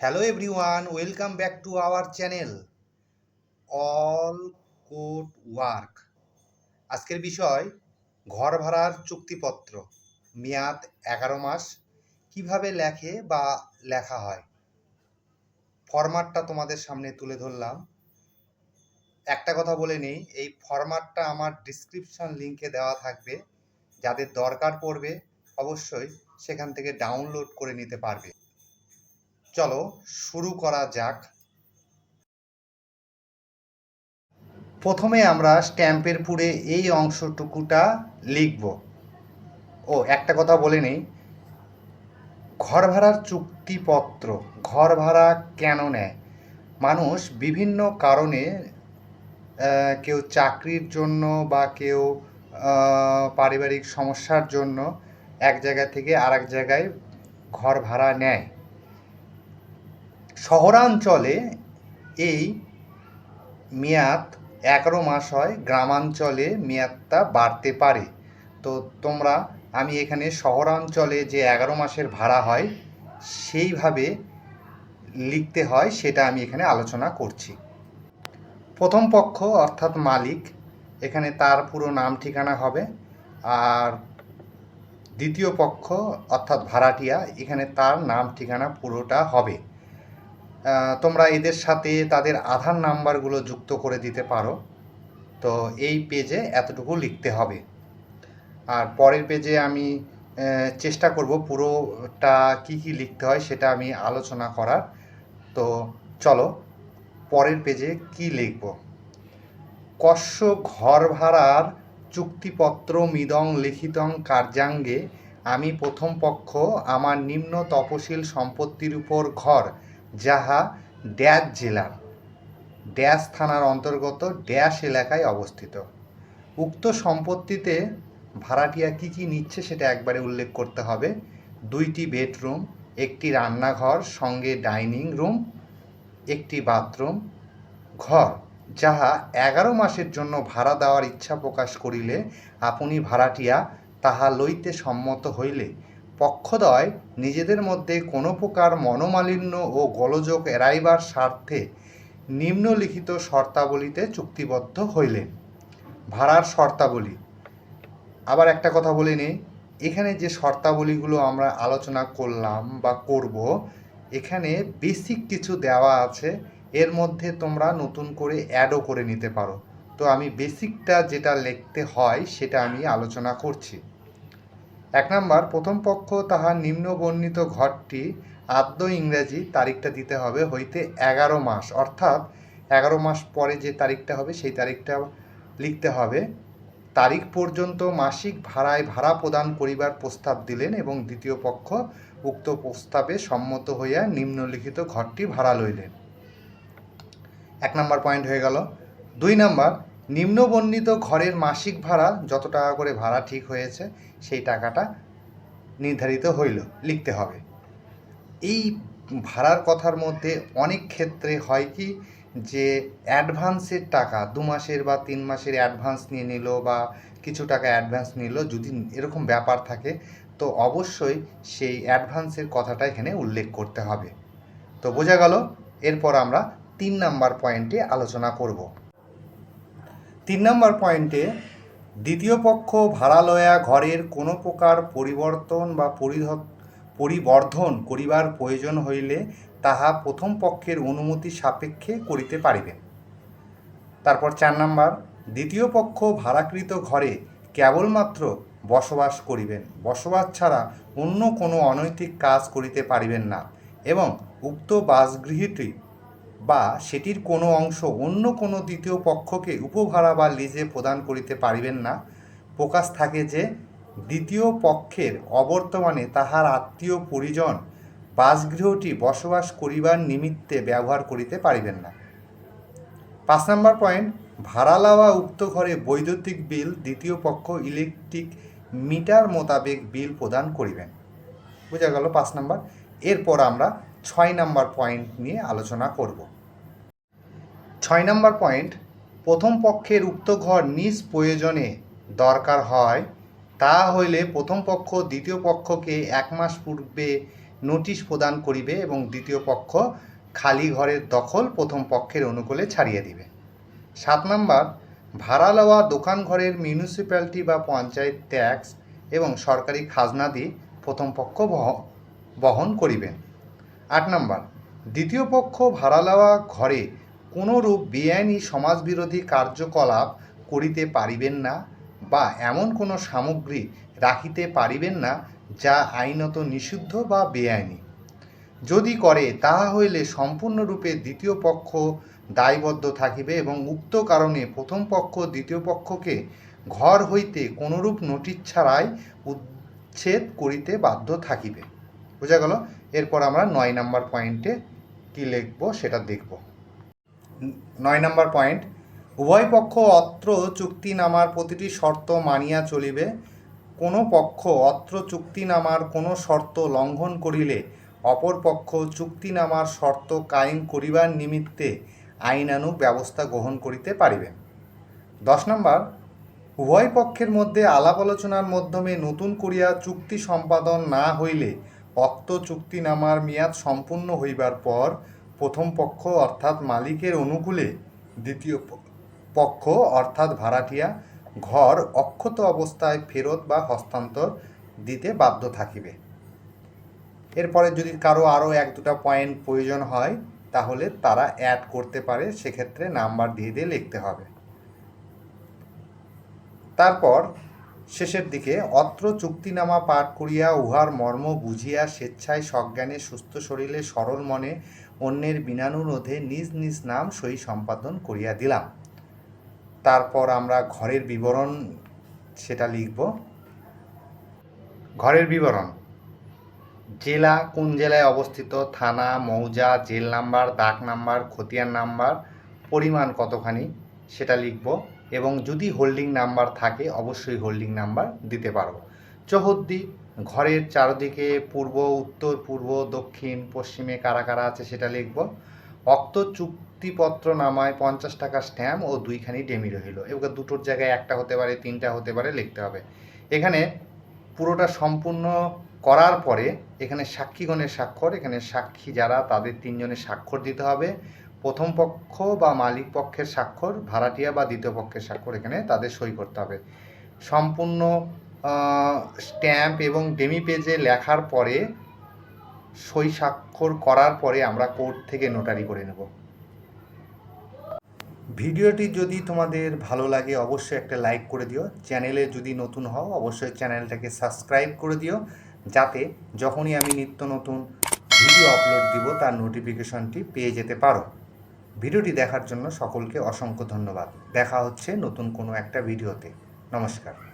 Hello everyone welcome back to our channel all code work আজকের বিষয়, ঘর ভাড়ার চুক্তিপত্র। মেয়াদ এগারো মাস। কীভাবে লেখে বা লেখা হয়? ফরম্যাটটা তোমাদের সামনে তুলে ধরলাম। একটা কথা বলে নিই, এই ফরম্যাটটা আমার ডিসক্রিপশন লিঙ্কে দেওয়া থাকবে। যাদের দরকার পড়বে, অবশ্যই সেখান থেকে ডাউনলোড করে নিতে পারবে। চলো, শুরু করা যাক। প্রথমে আমরা স্ট্যাম্পের পুরে এই অংশটুকুটা লিখব। ও, একটা কথা বলে নেই। ঘর ভাড়ার চুক্তিপত্র, ঘর ভাড়া কেন নেয়? মানুষ বিভিন্ন কারণে কেউ চাকরির জন্য বা কেউ পারিবারিক সমস্যার জন্য এক জায়গা থেকে আরেক জায়গায় ঘর ভাড়া নেয়। শহরাঞ্চলে এই মেয়াদ এগারো মাস হয়, গ্রামাঞ্চলে মেয়াদটা বাড়তে পারে। তো তোমরা, আমি এখানে শহরাঞ্চলে যে এগারো মাসের ভাড়া হয়, সেইভাবে লিখতে হয়, সেটা আমি এখানে আলোচনা করছি। প্রথম পক্ষ অর্থাৎ মালিক, এখানে তার পুরো নাম ঠিকানা হবে। আর দ্বিতীয় পক্ষ অর্থাৎ ভাড়াটিয়া, এখানে তার নাম ঠিকানা পুরোটা হবে। তোমরা এদের সাথে তাদের আধার নাম্বারগুলো যুক্ত করে দিতে পারো। তো এই পেজে এতটুকু লিখতে হবে। আর পরের পেজে আমি চেষ্টা করব পুরোটা কি কি লিখতে হয় সেটা আমি আলোচনা করার। তো চলো, পরের পেজে কি লিখব? কস্য ঘর ভাড়ার চুক্তিপত্র মিদং লিখিতং কার্যাঙ্গে, আমি প্রথম পক্ষ, আমার নিম্ন তপশিল সম্পত্তির উপর ঘর। যাহা ড্যাশ জেলার ড্যাশ থানার অন্তর্গত ড্যাশ এলাকায় অবস্থিত। উক্ত সম্পত্তিতে ভাড়াটিয়া কী কী নিচ্ছে সেটা একবারে উল্লেখ করতে হবে। দুইটি বেডরুম, একটি রান্নাঘর, সঙ্গে ডাইনিং রুম, একটি বাথরুম, ঘর, যাহা এগারো মাসের জন্য ভাড়া দেওয়ার ইচ্ছা প্রকাশ করিলে আপনি ভাড়াটিয়া তাহা লইতে সম্মত হইলে পক্ষদ্বয় নিজেদের মধ্যে কোনো প্রকার মনোমালিন্য ও গোলযোগ এড়াইবার স্বার্থে নিম্নলিখিত শর্তাবলীতে চুক্তিবদ্ধ হইলেন। ভাড়ার শর্তাবলী। আবার একটা কথা বলে নিই এখানে যে শর্তাবলীগুলো আমরা আলোচনা করলাম বা করব, এখানে বেসিক কিছু দেওয়া আছে, এর মধ্যে তোমরা নতুন করে অ্যাডও করে নিতে পারো। তো আমি বেসিকটা যেটা লিখতে হয় সেটা আমি আলোচনা করছি। এক নাম্বার, প্রথম পক্ষ তাহার নিম্ন বর্ণিত ঘরটি আদ্য ইংরেজি তারিখটা দিতে হবে হইতে এগারো মাস। অর্থাৎ এগারো মাস পরে যে তারিখটা হবে, সেই তারিখটা লিখতে হবে। তারিখ পর্যন্ত মাসিক ভাড়ায় ভাড়া প্রদান করিবার প্রস্তাব দিলেন এবং দ্বিতীয় পক্ষ উক্ত প্রস্তাবে সম্মত হইয়া নিম্নলিখিত ঘরটি ভাড়া লইলেন। এক নাম্বার পয়েন্ট হয়ে গেল। দুই নাম্বার নিম্নবর্ণিত ঘরের মাসিক ভাড়া যত টাকা করে ভাড়া ঠিক হয়েছে, সেই টাকাটা নির্ধারিত হইল, লিখতে হবে। এই ভাড়ার কথার মধ্যে অনেক ক্ষেত্রে হয় কি যে, অ্যাডভান্সের টাকা দু মাসের বা তিন মাসের অ্যাডভান্স নিয়ে নিল বা কিছু টাকা অ্যাডভান্স নিল, যদি এরকম ব্যাপার থাকে, তো অবশ্যই সেই অ্যাডভান্সের কথাটা এখানে উল্লেখ করতে হবে। তো বোঝা গেল, এরপর আমরা তিন নাম্বার পয়েন্টে আলোচনা করব। তিন নম্বর পয়েন্টে দ্বিতীয় পক্ষ ভাড়া লয়া ঘরের কোনো প্রকার পরিবর্তন বা পরিবর্ধন করিবার প্রয়োজন হইলে তাহা প্রথম পক্ষের অনুমতি সাপেক্ষে করিতে পারিবেন তারপর চার নম্বর, দ্বিতীয় পক্ষ ভাড়াকৃত ঘরে কেবলমাত্র বসবাস করিবেন। বসবাস ছাড়া অন্য কোনো অনৈতিক কাজ করিতে পারিবেন না এবং উক্ত বাসগৃহটি বা সেটির কোনো অংশ অন্য কোনো দ্বিতীয় পক্ষকে উপভাড়া বা লিজে প্রদান করিতে পারিবেন না। প্রকাশ থাকে যে, দ্বিতীয় পক্ষের অবর্তমানে তাহার আত্মীয় পরিজন বাসগৃহটি বসবাস করিবার নিমিত্তে ব্যবহার করিতে পারিবেন না। পাঁচ নম্বর পয়েন্ট ভাড়া লওয়া উক্ত ঘরে বৈদ্যুতিক বিল, দ্বিতীয় পক্ষ ইলেকট্রিক মিটার মোতাবেক বিল প্রদান করিবেন। বোঝা গেল পাঁচ নম্বর। এরপর আমরা ছয় নাম্বার পয়েন্ট নিয়ে আলোচনা করব। ছয় নাম্বার পয়েন্ট, প্রথম পক্ষের উক্ত ঘর নিজ প্রয়োজনে দরকার হয়, তা হইলে প্রথম পক্ষ দ্বিতীয় পক্ষকে এক মাস পূর্বে নোটিশ প্রদান করিবে এবং দ্বিতীয় পক্ষ খালি ঘরের দখল প্রথম পক্ষের অনুকূলে ছাড়িয়ে দিবে। সাত নাম্বার, ভাড়া লওয়া দোকান ঘরের মিউনিসিপ্যালিটি বা পঞ্চায়েত ট্যাক্স এবং সরকারি খাজনাদি প্রথম পক্ষ বহ- বহন করিবেন। আট নম্বর, দ্বিতীয় পক্ষ ভাড়া লওয়া ঘরে কোনোরূপ বেআইনি সমাজবিরোধী কার্যকলাপ করিতে পারিবেন না বা এমন কোনো সামগ্রী রাখিতে পারিবেন না যা আইনত নিষিদ্ধ বা বেআইনি। যদি করে, তাহা হইলে সম্পূর্ণরূপে দ্বিতীয় পক্ষ দায়বদ্ধ থাকিবে এবং উক্ত কারণে প্রথম পক্ষ দ্বিতীয় পক্ষকে ঘর হইতে কোনরূপ নোটিশ ছাড়াই উচ্ছেদ করিতে বাধ্য থাকিবে। বোঝা গেল? এরপর আমরা নয় নাম্বার পয়েন্টে কী লিখব সেটা দেখব। নয় নাম্বার পয়েন্ট উভয় পক্ষ অত্র চুক্তিনামার প্রতিটি শর্ত মানিয়া চলিবে। কোনো পক্ষ অত্র চুক্তিনামার কোনো শর্ত লঙ্ঘন করিলে অপর পক্ষ চুক্তিনামার শর্ত কায়েম করিবার নিমিত্তে আইনানুগ ব্যবস্থা গ্রহণ করিতে পারিবে। দশ নম্বর, উভয় পক্ষের মধ্যে আলাপ আলোচনার মাধ্যমে নতুন করিয়া চুক্তি সম্পাদন না হইলে অক্ত চুক্তিনামার মেয়াদ সম্পূর্ণ হইবার পর প্রথম পক্ষ অর্থাৎ মালিকের অনুকূলে দ্বিতীয় পক্ষ অর্থাৎ ভাড়াটিয়া ঘর অক্ষত অবস্থায় ফেরত বা হস্তান্তর দিতে বাধ্য থাকিবে। এরপরে যদি কারও আরও এক দুটা পয়েন্ট প্রয়োজন হয়, তাহলে তারা অ্যাড করতে পারে, সেক্ষেত্রে নাম্বার দিয়ে দিয়ে লিখতে হবে। তারপর শেষের দিকে অত্র চুক্তিনামা পাঠ করিয়া উহার মর্ম বুঝিয়া স্বেচ্ছায় সজ্ঞানে সুস্থ শরীরে সরল মনে অন্যের বিনানুরোধে নিজ নিজ নাম সই সম্পাদন করিয়া দিলাম। তারপর আমরা ঘরের বিবরণ সেটা লিখব। ঘরের বিবরণ। জেলা কোন জেলায় অবস্থিত? থানা, মৌজা, জেল নাম্বার ডাক নাম্বার, খতিয়ান নাম্বার, পরিমাণ কতখানি? সেটা লিখব। এবং যদি হোল্ডিং নাম্বার থাকে, অবশ্যই হোল্ডিং নাম্বার দিতে পারব চৌহদ্দি, ঘরের চারদিকে পূর্ব, উত্তর, পূর্ব, দক্ষিণ, পশ্চিমে কারা কারা আছে সেটা লিখব। অক্ত চুক্তিপত্র নামায় পঞ্চাশ টাকা স্ট্যাম্প ও দুইখানি ডেমি রহিল। এবার দুটোর জায়গায় একটা হতে পারে, তিনটা হতে পারে, লিখতে হবে। এখানে পুরোটা সম্পূর্ণ করার পরে এখানে সাক্ষীগণের স্বাক্ষর, এখানে সাক্ষী যারা, তাদের তিনজনের স্বাক্ষর দিতে হবে। প্রথম পক্ষ বা মালিক পক্ষের স্বাক্ষর, ভাড়াটিয়া বা দ্বিতীয় পক্ষের স্বাক্ষর এখানে তাদের সই করতে হবে। সম্পূর্ণ স্ট্যাম্প এবং ডেমি পেজে লেখার পরে, সই স্বাক্ষর করার পরে আমরা কোর্ট থেকে নোটারি করে নেব। ভিডিওটি যদি তোমাদের ভালো লাগে, অবশ্যই একটা লাইক করে দিও। চ্যানেলে যদি নতুন হও, অবশ্যই চ্যানেলটাকে সাবস্ক্রাইব করে দিও। যাতে যখনই আমি নিত্য নতুন ভিডিও আপলোড দিব, তার নোটিফিকেশনটি পেয়ে যেতে পারো। ভিডিওটি দেখার জন্য সকলকে অসংখ্য ধন্যবাদ। দেখা হচ্ছে নতুন কোনো একটা ভিডিওতে। নমস্কার।